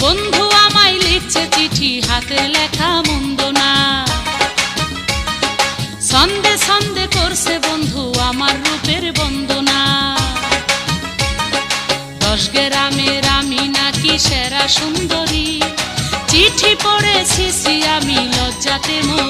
বন্ধু আমায় লিখছে চিঠি, হাতে লেখা মন্দ না। সন্দে সন্দে করছে বন্ধু আমার রূপের বন্দনা। দশ গ্রামের আমি নাকি সেরা সুন্দরী। চিঠি পড়েছি আমি, লজ্জাতে মন